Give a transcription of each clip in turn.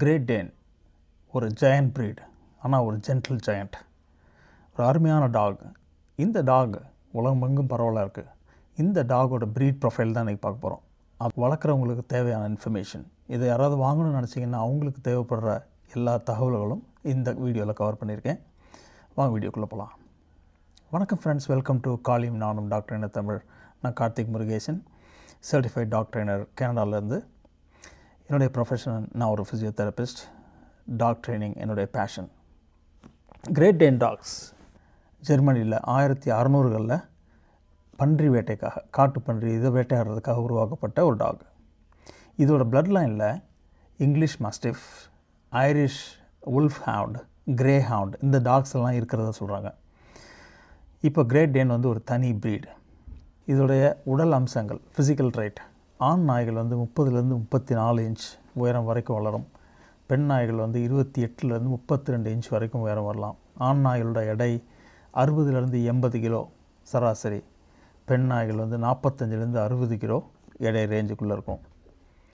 Great Dane ஒரு giant breed ஆனால் ஒரு ஜென்டில் ஜெயண்ட் ஒரு அருமையான டாக் இந்த டாக் உலகமெங்கும் பரவலாக இருக்குது இந்த டாகோட ப்ரீட் ப்ரொஃபைல் தான் இன்றைக்கி பார்க்க போகிறோம் அது வளர்க்குறவங்களுக்கு தேவையான இன்ஃபர்மேஷன் இதை யாராவது வாங்கணும்னு நினச்சிங்கன்னா அவங்களுக்கு தேவைப்படுற எல்லா தகவல்களும் இந்த வீடியோவில் கவர் பண்ணியிருக்கேன். வாங்க வீடியோக்குள்ளே போகலாம் வணக்கம் ஃப்ரெண்ட்ஸ் வெல்கம் டு காலியும் நானும் டாக்டர் என தமிழ். நான் Karthik Murugesan certified doctor trainer கனடாலேருந்து என்னுடைய ப்ரொஃபஷன் நான் ஒரு ஃபிசியோதெரபிஸ்ட் டாக் ட்ரைனிங் என்னுடைய பேஷன் கிரேட் டேன் டாக்ஸ் ஜெர்மனியில் ஆயிரத்தி அறநூறுகளில் பன்றி வேட்டைக்காக காட்டு பன்றி இதை வேட்டையாடுறதுக்காக உருவாக்கப்பட்ட ஒரு டாக் இதோட பிளட் லைனில் English mastiff Irish wolfhound greyhound இந்த டாக்ஸ் எல்லாம் இருக்கிறத சொல்கிறாங்க இப்போ கிரேட் டேன் வந்து ஒரு தனி ப்ரீடு இதோடைய உடல் அம்சங்கள் ஃபிசிக்கல் ரைட் ஆண் நாய்கள் வந்து முப்பதுலேருந்து முப்பத்தி நாலு இன்ச் உயரம் வரைக்கும் வளரும். பெண் நாய்கள் வந்து இருபத்தி எட்டுலேருந்து முப்பத்தி ரெண்டு இன்ச் வரைக்கும் உயரம் வரலாம். ஆண் நாய்களோட எடை அறுபதுலேருந்து எண்பது கிலோ சராசரி. பெண் நாய்கள் வந்து நாற்பத்தஞ்சிலேருந்து அறுபது கிலோ எடை ரேஞ்சுக்குள்ளே இருக்கும்.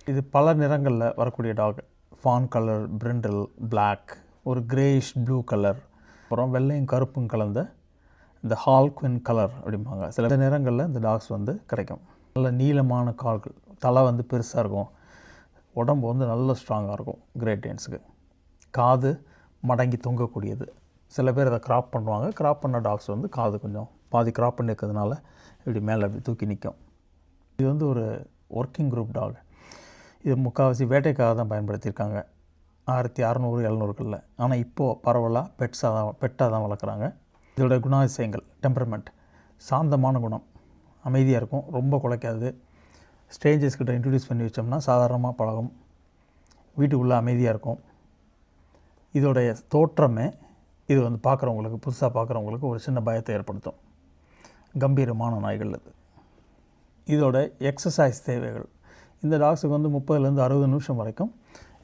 இது பல நிறங்களில் வரக்கூடிய dog fawn colour brindle black ஒரு கிரேயிஷ் ப்ளூ கலர் அப்புறம் வெள்ளையும் கருப்பும் கலந்த இந்த ஹால்குவின் கலர் அப்படிம்பாங்க. சில நிறங்களில் இந்த டாக்ஸ் வந்து கிடைக்கும். நல்ல நீளமான கால்கள். தலை வந்து பெருசாக இருக்கும். உடம்பு வந்து நல்ல ஸ்ட்ராங்காக இருக்கும் கிரேட் டேன்ஸுக்கு காது மடங்கி தொங்கக்கூடியது. சில பேர் அதை கிராப் பண்ணுவாங்க. கிராப் பண்ண டாக்ஸ் வந்து காது கொஞ்சம் பாதி கிராப் பண்ணி இருக்கிறதுனால இப்படி மேலே அப்படி தூக்கி நிற்கும் இது வந்து ஒரு ஒர்க்கிங் குரூப் டாக் இது முக்கால்வாசி வேட்டைக்காக தான் பயன்படுத்தியிருக்காங்க. ஆயிரத்தி அறநூறு எழுநூறுகளில் ஆனால் இப்போது பரவலாக பெட்ஸாக தான் பெட்டாக தான் வளர்க்குறாங்க. இதோட குணாதிசயங்கள் டெம்பரமெண்ட் சாந்தமான குணம். அமைதியாக இருக்கும் ரொம்ப குலைக்காது. ஸ்ட்ரேஞ்சர்ஸ் கிட்ட இன்ட்ரடியூஸ் பண்ணி வச்சோம்னா சாதாரணமாக பழகும். வீட்டுக்குள்ளே அமைதியாக இருக்கும். இதோடைய தோற்றமே இது வந்து பார்க்குறவங்களுக்கு புதுசாக பார்க்குறவங்களுக்கு ஒரு சின்ன பயத்தை ஏற்படுத்தும். கம்பீரமான நாய்கள் அது. இதோட எக்ஸசைஸ் தேவைகள். இந்த டாக்ஸுக்கு வந்து முப்பதுலேருந்து அறுபது நிமிஷம் வரைக்கும்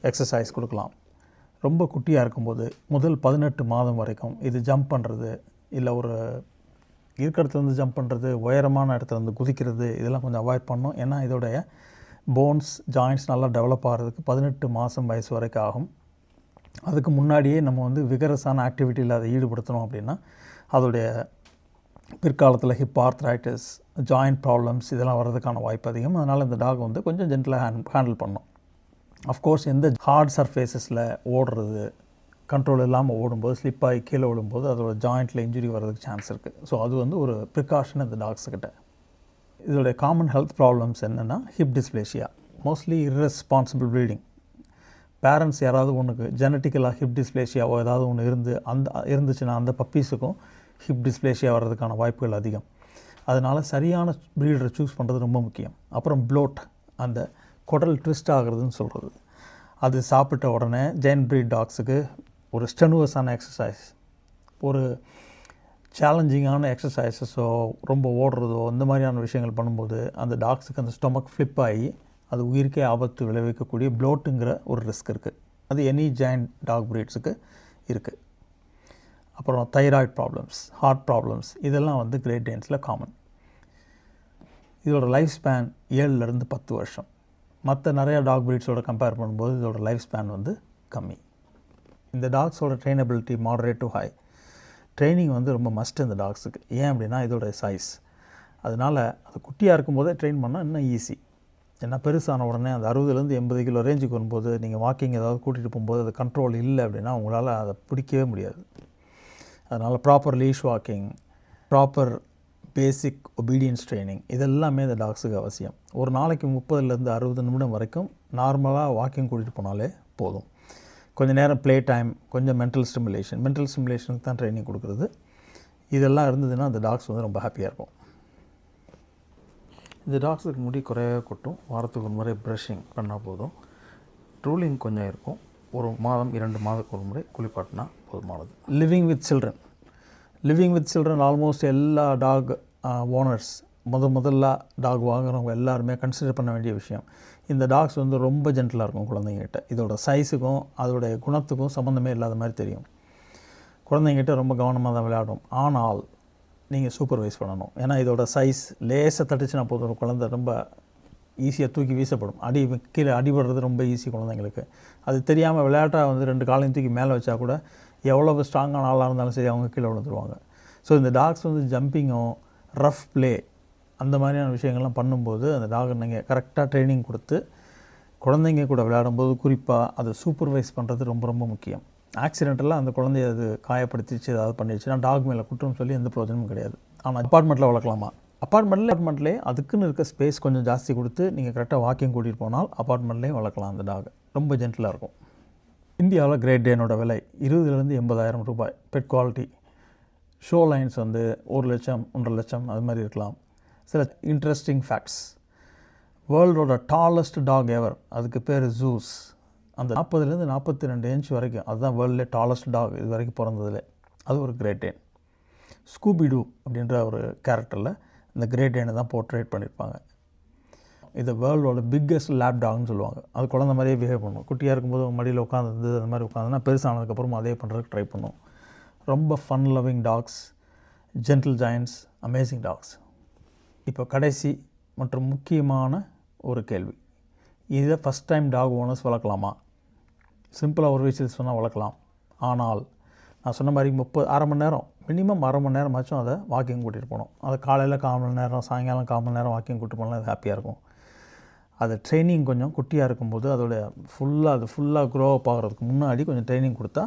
எக்ஸசைஸ் கொடுக்கலாம். ரொம்ப குட்டியாக இருக்கும்போது முதல் பதினெட்டு மாதம் வரைக்கும் இது ஜம்ப் பண்ணுறது இல்லை ஒரு இருக்கிற இடத்துலேருந்து ஜம்ப் பண்ணுறது உயரமான இடத்துலேருந்து குதிக்கிறது இதெல்லாம் கொஞ்சம் அவாய்ட் பண்ணணும். ஏன்னா இதோடைய போன்ஸ் ஜாயின்ட்ஸ் நல்லா டெவலப் ஆகிறதுக்கு பதினெட்டு மாதம் வயசு வரைக்கும் ஆகும். அதுக்கு முன்னாடியே நம்ம வந்து விகரஸான ஆக்டிவிட்டியில் அதை ஈடுபடுத்தணும் அப்படின்னா அதோடைய பிற்காலத்தில் ஹிப் ஆர்த்ரைட்டிஸ் ஜாயிண்ட் ப்ராப்ளம்ஸ் இதெல்லாம் வர்றதுக்கான வாய்ப்பு அதிகம். அதனால் இந்த டாக் வந்து கொஞ்சம் ஜென்டலாக ஹேண்ட் ஹேண்டில் பண்ணணும். அஃப்கோர்ஸ் எந்த ஹார்ட் சர்ஃபேஸஸில் ஓடுறது கண்ட்ரோல் இல்லாமல் ஓடும்போது ஸ்லிப் ஆகி கீழே விழும்போது அதோட ஜாயிண்ட்டில் இன்ஜுரி வர்றதுக்கு சான்ஸ் இருக்குது ஸோ அது வந்து ஒரு ப்ரிகாஷன் இந்த டாக்ஸுக்கிட்ட இதோடைய காமன் ஹெல்த் ப்ராப்ளம்ஸ் என்னென்னா hip dysplasia mostly irresponsible breeding parents யாராவது ஒன்றுக்கு ஜெனட்டிக்கலாக ஹிப் டிஸ்பிளேஷியாவோ ஏதாவது ஒன்று இருந்து அந்த இருந்துச்சுன்னா அந்த பப்பீஸுக்கும் ஹிப் டிஸ்பிளேஷியா வர்றதுக்கான வாய்ப்புகள் அதிகம். அதனால் சரியான ப்ரீடரை சூஸ் பண்ணுறது ரொம்ப முக்கியம். அப்புறம் ப்ளோட் அந்த குடல் ட்விஸ்ட் ஆகுறதுன்னு சொல்கிறது அது சாப்பிட்ட உடனே ஜெயின் ப்ரீட் டாக்ஸுக்கு ஒரு ஸ்டெனுவஸான எக்ஸசைஸ் ஒரு சேலஞ்சிங்கான எக்ஸசைசஸோ ரொம்ப ஓடுறதோ இந்த மாதிரியான விஷயங்கள் பண்ணும்போது அந்த டாக்ஸுக்கு அந்த ஸ்டொமக் ஃப்ளிப் ஆகி அது உயிருக்கே ஆபத்து விளைவிக்கக்கூடிய ப்ளோட்டுங்கிற ஒரு ரிஸ்க் இருக்குது அது எனி ஜெயின் டாக் ப்ரீட்ஸுக்கு இருக்குது அப்புறம் தைராய்ட் ப்ராப்ளம்ஸ் ஹார்ட் ப்ராப்ளம்ஸ் இதெல்லாம் வந்து கிரேட் டேன்ஸில் காமன் இதோட லைஃப் ஸ்பேன் ஏழுலேருந்து பத்து வருஷம். மற்ற நிறைய டாக் ப்ரீட்ஸோட கம்பேர் பண்ணும்போது இதோட லைஃப் ஸ்பேன் வந்து கம்மி. இந்த டாக்ஸோட trainability moderate to high training வந்து ரொம்ப மஸ்ட் இந்த டாக்ஸுக்கு ஏன் அப்படின்னா இதோட சைஸ் அதனால் அது குட்டியாக இருக்கும்போதே ட்ரெயின் பண்ணால் இன்னும் ஈஸி ஏன்னா பெருசான உடனே அந்த அறுபதுலேருந்து எண்பது கிலோ ரேஞ்சுக்கு வரும்போது நீங்கள் வாக்கிங் ஏதாவது கூட்டிகிட்டு போகும்போது அது கண்ட்ரோல் இல்லை அப்படின்னா உங்களால் அதை பிடிக்கவே முடியாது. அதனால் proper leash walking proper basic obedience training இதெல்லாமே இந்த டாக்ஸுக்கு அவசியம். ஒரு நாளைக்கு முப்பதுலேருந்து அறுபது நிமிடம் வரைக்கும் நார்மலாக வாக்கிங் கூட்டிகிட்டு போனாலே போதும். கொஞ்சம் நேரம் ப்ளே டைம் கொஞ்சம் மென்டல் ஸ்டிமுலேஷன் மென்டல் ஸ்டிமுலேஷனுக்கு தான் ட்ரைனிங் கொடுக்குறது. இதெல்லாம் இருந்ததுன்னா அந்த டாக்ஸ் வந்து ரொம்ப ஹாப்பியாக இருக்கும் இந்த டாக்ஸுக்கு முடி குறையாக கொட்டும். வாரத்துக்கு ஒரு முறை ப்ரஷிங் பண்ணால் போதும். ட்ரூலிங் கொஞ்சம் இருக்கும். ஒரு மாதம் இரண்டு மாதத்துக்கு ஒரு முறை குளிப்பாட்டினா போதுமானது. Living with children living with children almost எல்லா டாக் ஓனர்ஸ் uh, முத முதல்ல டாக் வாங்குறவங்க எல்லாருமே கன்சிடர் பண்ண வேண்டிய விஷயம். இந்த டாக்ஸ் வந்து ரொம்ப ஜென்டலாக இருக்கும் குழந்தைங்ககிட்ட. இதோட சைஸுக்கும் அதோடைய குணத்துக்கும் சம்மந்தமே இல்லாத மாதிரி தெரியும். குழந்தைங்கிட்ட ரொம்ப கவனமாக தான் விளையாடும் ஆனால் நீங்கள் சூப்பர்வைஸ் பண்ணணும். ஏன்னா இதோட சைஸ் லேசாக தட்டுச்சுன்னா போதும். ஒரு குழந்தை ரொம்ப ஈஸியாக தூக்கி வீசப்படும். அடி கீழே அடிபடுறது ரொம்ப ஈஸி குழந்தைங்களுக்கு. அது தெரியாமல் விளையாட்டாக வந்து ரெண்டு காலையும் தூக்கி மேலே வச்சா கூட எவ்வளோ ஸ்ட்ராங்கான ஆளாக இருந்தாலும் சரி அவங்க கீழே விழுந்துருவாங்க. ஸோ இந்த டாக்ஸ் வந்து ஜம்பிங்கும் ரஃப் ப்ளே அந்த மாதிரியான விஷயங்கள்லாம் பண்ணும்போது அந்த டாக் நீங்கள் கரெக்டாக ட்ரைனிங் கொடுத்து குழந்தைங்க கூட விளையாடும்போது குறிப்பாக அதை சூப்பர்வைஸ் பண்ணுறது ரொம்ப ரொம்ப முக்கியம். ஆக்சிடென்ட்டெல்லாம் அந்த குழந்தைய அது காயப்படுத்திச்சு ஏதாவது பண்ணிடுச்சுன்னா டாக் மேலே குற்றம் சொல்லி எந்த பிரயோஜனமும் கிடையாது. ஆனால் அப்பார்ட்மெண்ட்டில் வளர்க்கலாமா? அப்பார்ட்மெண்ட்டில் அப்பார்ட்மெண்ட்லேயே அதுக்குன்னு இருக்க ஸ்பேஸ் கொஞ்சம் ஜாஸ்தி கொடுத்து நீங்கள் கரெக்டாக வாக்கிங் கூட்டிகிட்டு போனால் அப்பார்ட்மெண்ட்லேயும் வளர்க்கலாம் அந்த டாக். ரொம்ப ஜென்டிலாக இருக்கும். இந்தியாவில் கிரேட் டேனோட விலை இருபதுலேருந்து எண்பதாயிரம் ரூபாய். பெட் குவாலிட்டி ஷோ லைன்ஸ் வந்து ஒரு லட்சம் ஒன்றரை லட்சம் அது மாதிரி இருக்கலாம். சில இன்ட்ரெஸ்டிங் ஃபேக்ட்ஸ் வேர்ல்டோட டாலஸ்ட் டாக் எவர் அதுக்கு பேர் ஜூஸ் அந்த நாற்பதுலேருந்து நாற்பத்தி ரெண்டு இன்ச் வரைக்கும் அதுதான் வேர்ல்ட்லே டாலஸ்ட் டாக் இது வரைக்கும் பிறந்ததில். அது ஒரு கிரேட்டேன் டேன் அப்படின்ற ஒரு கேரக்டரில் இந்த கிரேட்டேனை தான் போர்ட்ரேட் பண்ணியிருப்பாங்க இது வேர்ல்டோட பிக்கஸ்ட் லேப் டாக்னு சொல்லுவாங்க. அது குழந்த மாதிரியே பிஹேவ் பண்ணும். குட்டியாக இருக்கும்போது மடியில் உட்காந்து அந்த மாதிரி உட்காந்துனா பெருசானதுக்கப்புறமா அதே பண்ணுறதுக்கு ட்ரை பண்ணும். ரொம்ப fun loving dogs gentle giants amazing dogs இப்போ கடைசி மற்றும் முக்கியமான ஒரு கேள்வி. இதை ஃபஸ்ட் டைம் டாக் ஓனர்ஸ் வளர்க்கலாமா? சிம்பிளாக ஒரு விஷயம் சொன்னால் வளர்க்கலாம். ஆனால் நான் சொன்ன மாதிரி முப்பது அரை மணி நேரம் மினிமம் அரை மணி நேரமாச்சும் அதை வாக்கிங் கூட்டிகிட்டு போகணும். அதை காலையில் கால் மணி நேரம் சாயங்காலம் கால் மணி நேரம் வாக்கிங் கூட்டிட்டு போனால் அது ஹாப்பியாக இருக்கும். அது ட்ரைனிங் கொஞ்சம் குட்டியாக இருக்கும்போது அதோடய ஃபுல்லாக அது ஃபுல்லாக க்ரோ அப் ஆகிறதுக்கு முன்னாடி கொஞ்சம் ட்ரைனிங் கொடுத்தா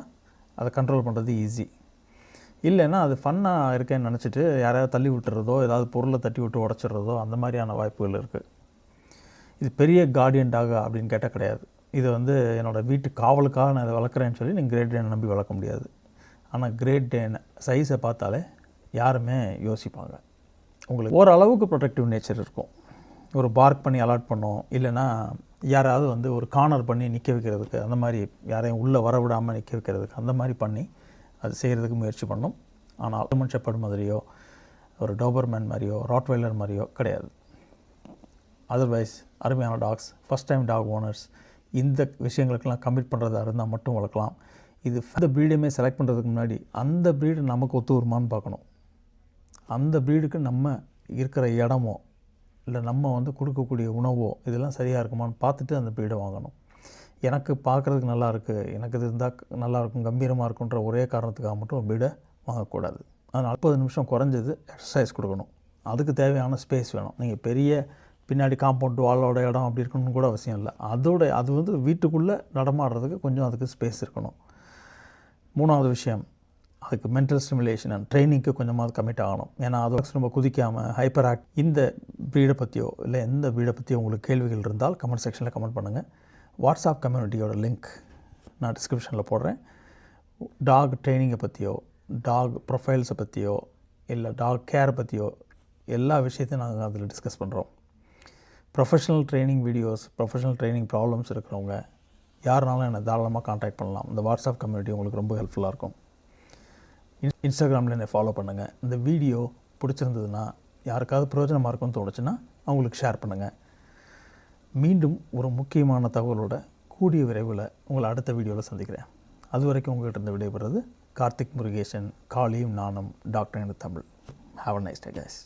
அதை கண்ட்ரோல் பண்ணுறது ஈஸி இல்லைன்னா அது ஃபன்னாக இருக்கேன்னு நினச்சிட்டு யாரையாவது தள்ளி விட்டுறதோ ஏதாவது பொருளை தட்டி விட்டு உடச்சிடுறதோ அந்த மாதிரியான வாய்ப்புகள் இருக்குது இது பெரிய கார்டியன் டாகா அப்படின்னு கேட்டால் கிடையாது. இது வந்து என்னோடய வீட்டு காவலுக்காக நான் இதை வளர்க்குறேன்னு சொல்லி நீங்கள் கிரேட் டேனை நம்பி வளர்க்க முடியாது. ஆனால் கிரேட் டேன் சைஸை பார்த்தாலே யாருமே யோசிப்பாங்க. உங்களுக்கு ஓரளவுக்கு ப்ரொடெக்டிவ் நேச்சர் இருக்கும். ஒரு பார்க் பண்ணி அலாட் பண்ணோம். இல்லைன்னா யாராவது வந்து ஒரு கார்னர் பண்ணி நிற்க வைக்கிறதுக்கு அந்த மாதிரி யாரையும் உள்ளே வர விடாமல் நிற்க வைக்கிறதுக்கு அந்த மாதிரி பண்ணி அது செய்கிறதுக்கு முயற்சி பண்ணோம். ஆனால் அல்மன் ஷெப்பர்ட் மாதிரியோ ஒரு டோபர்மேன் மாதிரியோ ராட்வெல்லர் மாதிரியோ கிடையாது. அதர்வைஸ் அருமையான dogs first time dog owners இந்த விஷயங்களுக்கெல்லாம் கமிட் பண்ணுறதா இருந்தால் மட்டும் வளர்க்கலாம். இது அந்த ப்ரீடையுமே செலக்ட் பண்ணுறதுக்கு முன்னாடி அந்த ப்ரீடு நமக்கு ஒத்து வருமானு பார்க்கணும். அந்த ப்ரீடுக்கு நம்ம இருக்கிற இடமோ இல்லை நம்ம வந்து கொடுக்கக்கூடிய உணவோ இதெல்லாம் சரியாக இருக்குமான்னு பார்த்துட்டு அந்த ப்ரீடை வாங்கணும். எனக்கு பார்க்குறதுக்கு நல்லா இருக்குது எனக்கு இது இருந்தால் நல்லா இருக்கும் கம்பீரமாக இருக்குன்ற ஒரே காரணத்துக்காக மட்டும் ப்ரீடை வாங்கக்கூடாது. அது நாற்பது நிமிஷம் குறைஞ்சது எக்ஸசைஸ் கொடுக்கணும். அதுக்கு தேவையான ஸ்பேஸ் வேணும். நீங்கள் பெரிய பின்னாடி காம்பவுண்ட் வாலோட இடம் அப்படி இருக்கணும்னு கூட அவசியம் இல்லை. அதோட அது வந்து வீட்டுக்குள்ளே நடமாடுறதுக்கு கொஞ்சம் அதுக்கு ஸ்பேஸ் இருக்கணும். மூணாவது விஷயம் அதுக்கு மென்டல் ஸ்டிமுலேஷன் அண்ட் ட்ரைனிங்க்கு கொஞ்சமாக கமிட் ஆகணும். ஏன்னா அது ரொம்ப குதிக்காமல் ஹைப்பர் ஆக்ட் இந்த பீடை பற்றியோ இல்லை எந்த பீடை பற்றியோ உங்களுக்கு கேள்விகள் இருந்தால் கமெண்ட் செக்ஷனில் கமெண்ட் பண்ணுங்கள் வாட்ஸ்அப் கம்யூனிட்டியோட லிங்க் நான் டிஸ்கிரிப்ஷனில் போடுறேன். டாக் ட்ரைனிங்கை பற்றியோ டாக் ப்ரொஃபைல்ஸை பற்றியோ இல்லை டாக் கேரை பற்றியோ எல்லா விஷயத்தையும் நாங்கள் அதில் டிஸ்கஸ் பண்ணுறோம் professional training videos professional training problems இருக்கிறவங்க யாருனாலும் என்னை தாராளமாக காண்டாக்ட் பண்ணலாம். இந்த வாட்ஸ்அப் கம்யூனிட்டி உங்களுக்கு ரொம்ப ஹெல்ப்ஃபுல்லாக இருக்கும். இன் இன்ஸ்டாகிராமில் என்னை ஃபாலோ பண்ணுங்கள் இந்த வீடியோ பிடிச்சிருந்ததுன்னா யாருக்காவது பிரயோஜனமாக இருக்கும்னு தோணுச்சுன்னா அவங்களுக்கு ஷேர் பண்ணுங்கள் மீண்டும் ஒரு முக்கியமான தகவலோட கூடிய விரைவில் உங்களை அடுத்த வீடியோவில் சந்திக்கிறேன். அது வரைக்கும் உங்கள்கிட்ட இருந்து விடைபெறுறது கார்த்திக் முருகேசன் காளியும் நானும் doctor Tamil. Have a nice day guys